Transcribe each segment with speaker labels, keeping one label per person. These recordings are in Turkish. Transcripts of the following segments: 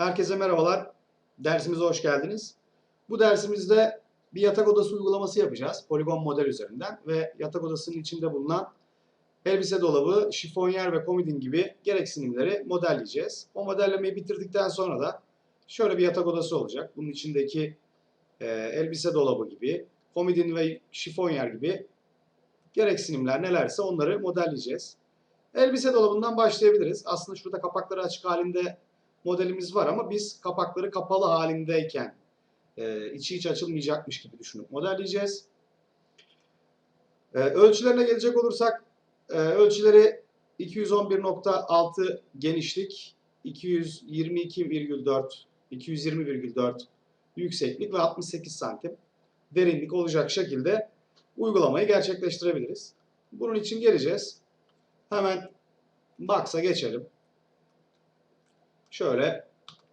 Speaker 1: Herkese merhabalar. Dersimize hoş geldiniz. Bu dersimizde bir yatak odası uygulaması yapacağız. Poligon model üzerinden ve yatak odasının içinde bulunan elbise dolabı, şifonyer ve komodin gibi gereksinimleri modelleyeceğiz. O modellemeyi bitirdikten sonra da şöyle bir yatak odası olacak. Bunun içindeki e, elbise dolabı gibi, komodin ve şifonyer gibi gereksinimler nelerse onları modelleyeceğiz. Elbise dolabından başlayabiliriz. Aslında şurada kapakları açık halinde modelimiz var ama biz kapakları kapalı halindeyken e, içi hiç açılmayacakmış gibi düşünüp modelleyeceğiz. E, ölçülerine gelecek olursak e, ölçüleri 211.6 genişlik, 222,4 220,4 yükseklik ve 68 santim derinlik olacak şekilde uygulamayı gerçekleştirebiliriz. Bunun için geleceğiz. Hemen Box'a geçelim. Şöyle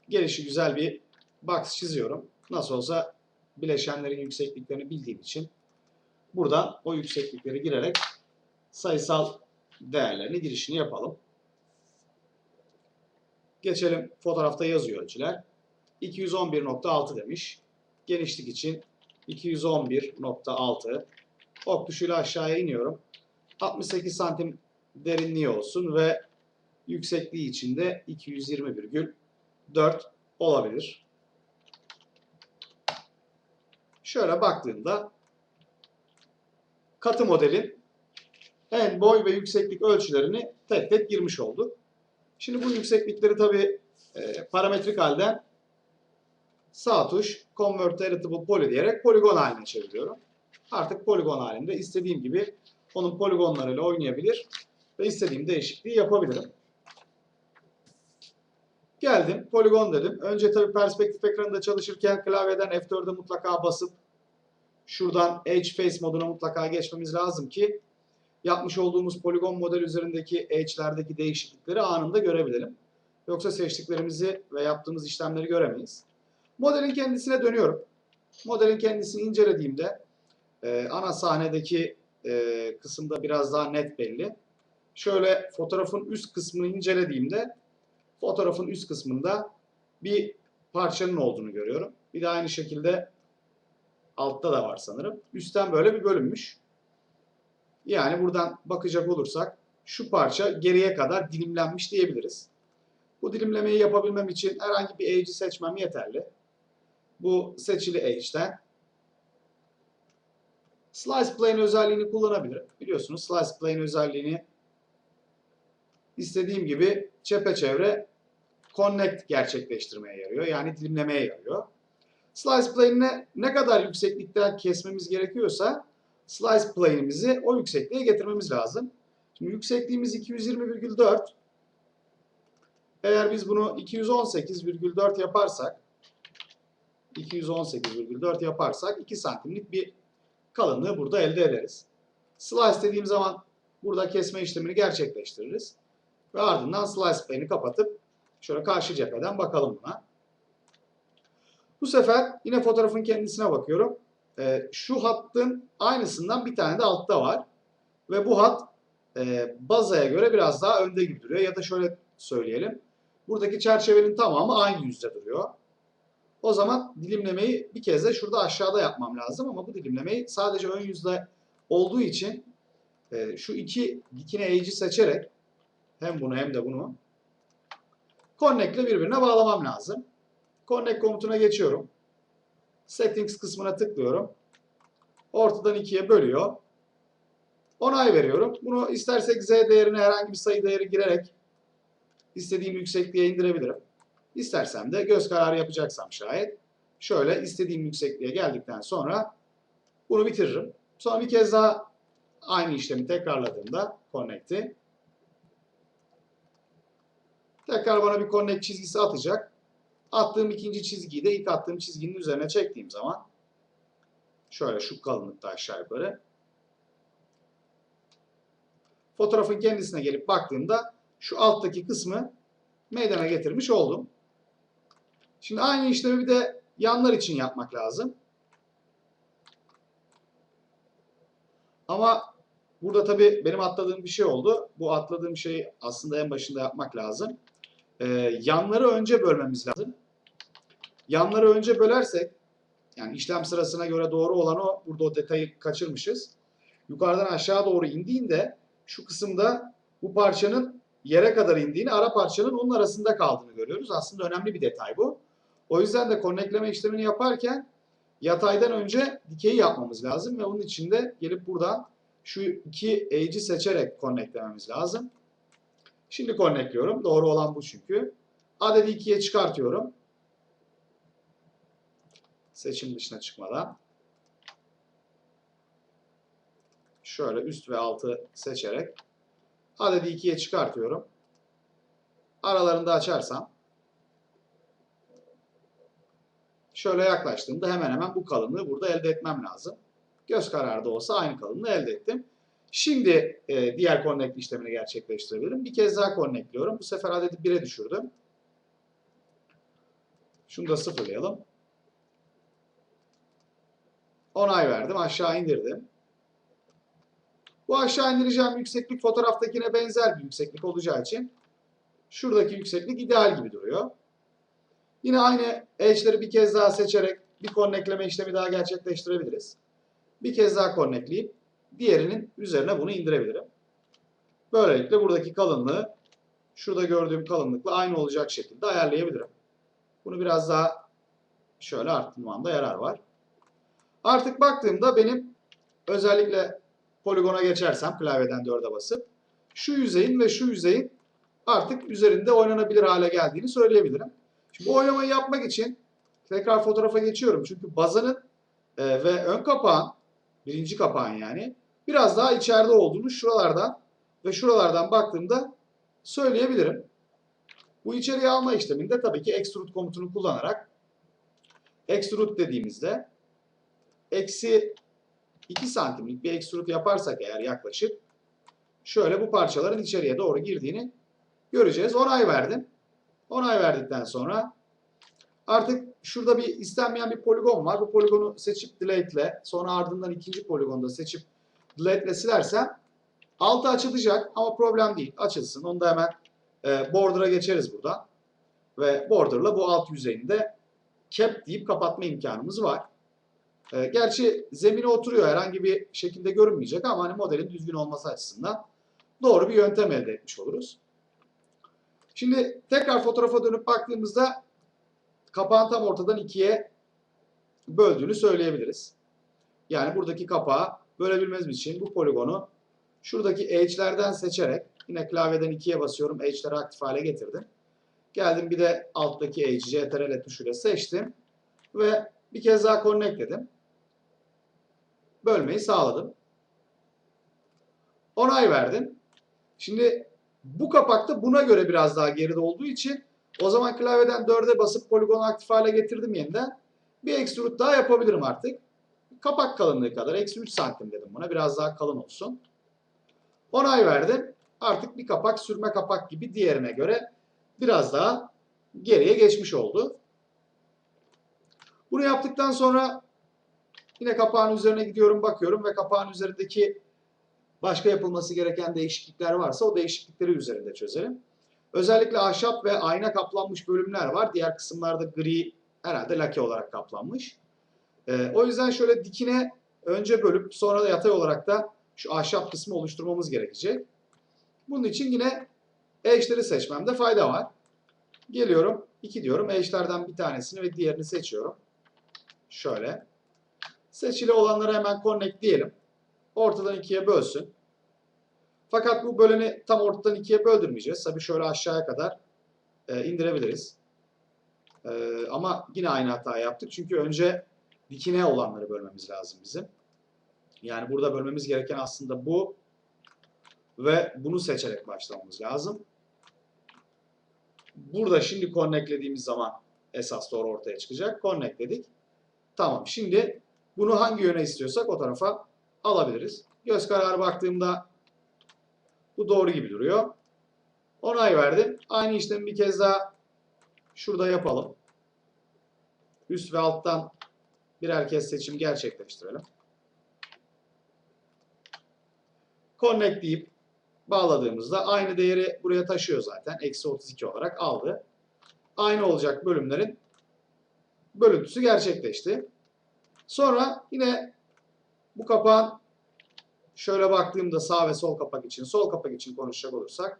Speaker 1: gelişi güzel bir box çiziyorum. Nasıl olsa bileşenlerin yüksekliklerini bildiğim için buradan o yükseklikleri girerek sayısal değerlerini girişini yapalım. Geçelim fotoğrafta yazıyor ölçüler. 211.6 demiş. Genişlik için 211.6. Ok tuşuyla aşağıya iniyorum. 68 santim derinliği olsun ve yüksekliği için de 220,4 olabilir. Şöyle baktığımda katı modelin en boy ve yükseklik ölçülerini tek tek girmiş olduk. Şimdi bu yükseklikleri tabi e, parametrik halden sağ tuş Convert Editable Poly diyerek poligon haline çeviriyorum. Artık poligon halinde istediğim gibi onun poligonlarıyla oynayabilir ve istediğim değişikliği yapabilirim. Geldim, poligon dedim. Önce tabii perspektif ekranında çalışırken klavyeden F4'e mutlaka basıp şuradan Edge Face moduna mutlaka geçmemiz lazım ki yapmış olduğumuz poligon model üzerindeki edge'lerdeki değişiklikleri anında görebilelim. Yoksa seçtiklerimizi ve yaptığımız işlemleri göremeyiz. Modelin kendisine dönüyorum. Modelin kendisini incelediğimde e, ana sahnedeki e, kısımda biraz daha net belli. Şöyle fotoğrafın üst kısmını incelediğimde fotoğrafın üst kısmında bir parçanın olduğunu görüyorum. Bir de aynı şekilde altta da var sanırım. Üstten böyle bir bölünmüş. Yani buradan bakacak olursak şu parça geriye kadar dilimlenmiş diyebiliriz. Bu dilimlemeyi yapabilmem için herhangi bir edge'i seçmem yeterli. Bu seçili edge'den Slice Plane özelliğini kullanabilirim. Biliyorsunuz Slice Plane özelliğini istediğim gibi çepeçevre connect gerçekleştirmeye yarıyor. Yani dilimlemeye yarıyor. Slice plane'ine ne kadar yükseklikten kesmemiz gerekiyorsa slice plane'imizi o yüksekliğe getirmemiz lazım. Şimdi yüksekliğimiz 220,4. Eğer biz bunu 218,4 yaparsak 218,4 yaparsak 2 santimlik bir kalınlığı burada elde ederiz. Slice dediğim zaman burada kesme işlemini gerçekleştiririz. Ve ardından slice plane'i kapatıp şöyle karşı cepheden bakalım buna. Bu sefer yine fotoğrafın kendisine bakıyorum. Ee, şu hattın aynısından bir tane de altta var. Ve bu hat e, bazaya göre biraz daha önde gibi duruyor. Ya da şöyle söyleyelim. Buradaki çerçevenin tamamı aynı yüzde duruyor. O zaman dilimlemeyi bir kez de şurada aşağıda yapmam lazım. Ama bu dilimlemeyi sadece ön yüzde olduğu için e, şu iki dikine eğici seçerek hem bunu hem de bunu Connect ile birbirine bağlamam lazım. Connect komutuna geçiyorum. Settings kısmına tıklıyorum. Ortadan ikiye bölüyor. Onay veriyorum. Bunu istersek Z değerine herhangi bir sayı değeri girerek istediğim yüksekliğe indirebilirim. İstersem de göz kararı yapacaksam şayet şöyle istediğim yüksekliğe geldikten sonra bunu bitiririm. Sonra bir kez daha aynı işlemi tekrarladığımda connect'i tekrar bana bir connect çizgisi atacak. Attığım ikinci çizgiyi de ilk attığım çizginin üzerine çektiğim zaman şöyle şu kalınlıkta aşağı yukarı fotoğrafın kendisine gelip baktığımda şu alttaki kısmı meydana getirmiş oldum. Şimdi aynı işlemi bir de yanlar için yapmak lazım. Ama burada tabii benim atladığım bir şey oldu. Bu atladığım şeyi aslında en başında yapmak lazım. E, yanları önce bölmemiz lazım. Yanları önce bölersek yani işlem sırasına göre doğru olan o. Burada o detayı kaçırmışız. Yukarıdan aşağı doğru indiğinde şu kısımda bu parçanın yere kadar indiğini, ara parçanın onun arasında kaldığını görüyoruz. Aslında önemli bir detay bu. O yüzden de konnekleme işlemini yaparken yataydan önce dikeyi yapmamız lazım ve onun için de gelip buradan şu iki edge'i seçerek konneklememiz lazım. Şimdi konnekliyorum. Doğru olan bu çünkü. Adedi ikiye çıkartıyorum. Seçim dışına çıkmadan. Şöyle üst ve altı seçerek adedi ikiye çıkartıyorum. Aralarında açarsam şöyle yaklaştığımda hemen hemen bu kalınlığı burada elde etmem lazım. Göz kararı da olsa aynı kalınlığı elde ettim. Şimdi e, diğer connect işlemini gerçekleştirebilirim. Bir kez daha connectliyorum. Bu sefer adedi 1'e düşürdüm. Şunu da sıfırlayalım. Onay verdim. Aşağı indirdim. Bu aşağı indireceğim yükseklik fotoğraftakine benzer bir yükseklik olacağı için şuradaki yükseklik ideal gibi duruyor. Yine aynı edge'leri bir kez daha seçerek bir konnekleme işlemi daha gerçekleştirebiliriz. Bir kez daha konnekleyip diğerinin üzerine bunu indirebilirim. Böylelikle buradaki kalınlığı şurada gördüğüm kalınlıkla aynı olacak şekilde ayarlayabilirim. Bunu biraz daha şöyle arttırmamda yarar var. Artık baktığımda benim özellikle poligona geçersem klavyeden 4'e basıp şu yüzeyin ve şu yüzeyin artık üzerinde oynanabilir hale geldiğini söyleyebilirim. Şimdi bu oynamayı yapmak için tekrar fotoğrafa geçiyorum. Çünkü bazanın e, ve ön kapağın, birinci kapağın yani biraz daha içeride olduğunu şuralardan ve şuralardan baktığımda söyleyebilirim. Bu içeriye alma işleminde tabii ki extrude komutunu kullanarak extrude dediğimizde eksi 2 santimlik bir extrude yaparsak eğer yaklaşık şöyle bu parçaların içeriye doğru girdiğini göreceğiz. Onay verdim. Onay verdikten sonra artık şurada bir istenmeyen bir poligon var. Bu poligonu seçip delete ile sonra ardından ikinci poligonda seçip delete ile silersem altı açılacak ama problem değil. Açılsın. Onu da hemen e, border'a geçeriz burada. Ve border'la bu alt yüzeyinde cap deyip kapatma imkanımız var. E, gerçi zemine oturuyor. Herhangi bir şekilde görünmeyecek ama hani modelin düzgün olması açısından doğru bir yöntem elde etmiş oluruz. Şimdi tekrar fotoğrafa dönüp baktığımızda kapağın tam ortadan ikiye böldüğünü söyleyebiliriz. Yani buradaki kapağı bölebilmemiz için bu poligonu şuradaki edge'lerden seçerek yine klavyeden ikiye basıyorum. Edge'leri aktif hale getirdim. Geldim bir de alttaki edge'i CTRL tuşuyla seçtim. Ve bir kez daha connect dedim. Bölmeyi sağladım. Onay verdim. Şimdi bu kapakta buna göre biraz daha geride olduğu için o zaman klavyeden 4'e basıp poligonu aktif hale getirdim yeniden. Bir extrude daha yapabilirim artık. Kapak kalınlığı kadar. Eksi 3 santim dedim buna. Biraz daha kalın olsun. Onay verdim. Artık bir kapak sürme kapak gibi diğerine göre biraz daha geriye geçmiş oldu. Bunu yaptıktan sonra yine kapağın üzerine gidiyorum bakıyorum ve kapağın üzerindeki başka yapılması gereken değişiklikler varsa o değişiklikleri üzerinde çözelim. Özellikle ahşap ve ayna kaplanmış bölümler var. Diğer kısımlarda gri herhalde lake olarak kaplanmış. Ee, o yüzden şöyle dikine önce bölüp sonra da yatay olarak da şu ahşap kısmı oluşturmamız gerekecek. Bunun için yine edge'leri seçmemde fayda var. Geliyorum 2 diyorum. Edge'lerden bir tanesini ve diğerini seçiyorum. Şöyle. Seçili olanları hemen connect diyelim. Ortadan ikiye bölsün. Fakat bu böleni tam ortadan ikiye böldürmeyeceğiz. Tabii şöyle aşağıya kadar e, indirebiliriz. E, ama yine aynı hatayı yaptık. Çünkü önce dikine olanları bölmemiz lazım bizim. Yani burada bölmemiz gereken aslında bu ve bunu seçerek başlamamız lazım. Burada şimdi connectlediğimiz zaman esas doğru ortaya çıkacak. Connectledik. Tamam. Şimdi bunu hangi yöne istiyorsak o tarafa alabiliriz. Göz kararı baktığımda bu doğru gibi duruyor. Onay verdim. Aynı işlemi bir kez daha şurada yapalım. Üst ve alttan birer kez seçim gerçekleştirelim. Connect deyip bağladığımızda aynı değeri buraya taşıyor zaten. Eksi 32 olarak aldı. Aynı olacak bölümlerin bölüntüsü gerçekleşti. Sonra yine bu kapağın şöyle baktığımda sağ ve sol kapak için, sol kapak için konuşacak olursak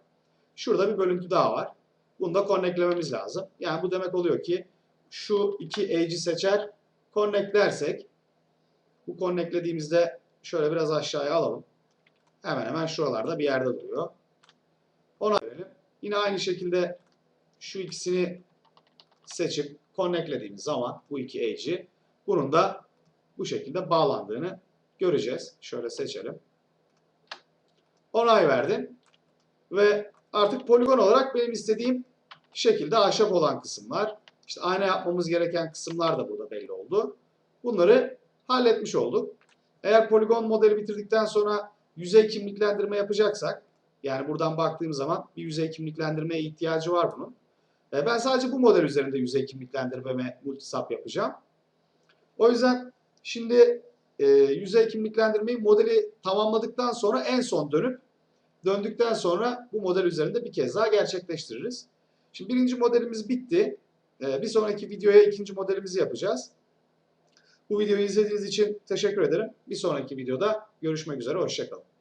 Speaker 1: şurada bir bölüntü daha var. Bunu da connectlememiz lazım. Yani bu demek oluyor ki şu iki edge'i seçer, connectlersek bu connectlediğimizde şöyle biraz aşağıya alalım. Hemen hemen şuralarda bir yerde duruyor. Ona verelim. Yine aynı şekilde şu ikisini seçip connectlediğimiz zaman bu iki edge'i bunun da bu şekilde bağlandığını göreceğiz. Şöyle seçelim. Onay verdim. Ve artık poligon olarak benim istediğim şekilde ahşap olan kısımlar. İşte ayna yapmamız gereken kısımlar da burada belli oldu. Bunları halletmiş olduk. Eğer poligon modeli bitirdikten sonra yüzey kimliklendirme yapacaksak, yani buradan baktığım zaman bir yüzey kimliklendirmeye ihtiyacı var bunun. E, Ben sadece bu model üzerinde yüzey kimliklendirme ve multisap yapacağım. O yüzden şimdi e, yüzey kimliklendirmeyi modeli tamamladıktan sonra en son dönüp döndükten sonra bu model üzerinde bir kez daha gerçekleştiririz. Şimdi birinci modelimiz bitti. E, bir sonraki videoya ikinci modelimizi yapacağız. Bu videoyu izlediğiniz için teşekkür ederim. Bir sonraki videoda görüşmek üzere. Hoşçakalın.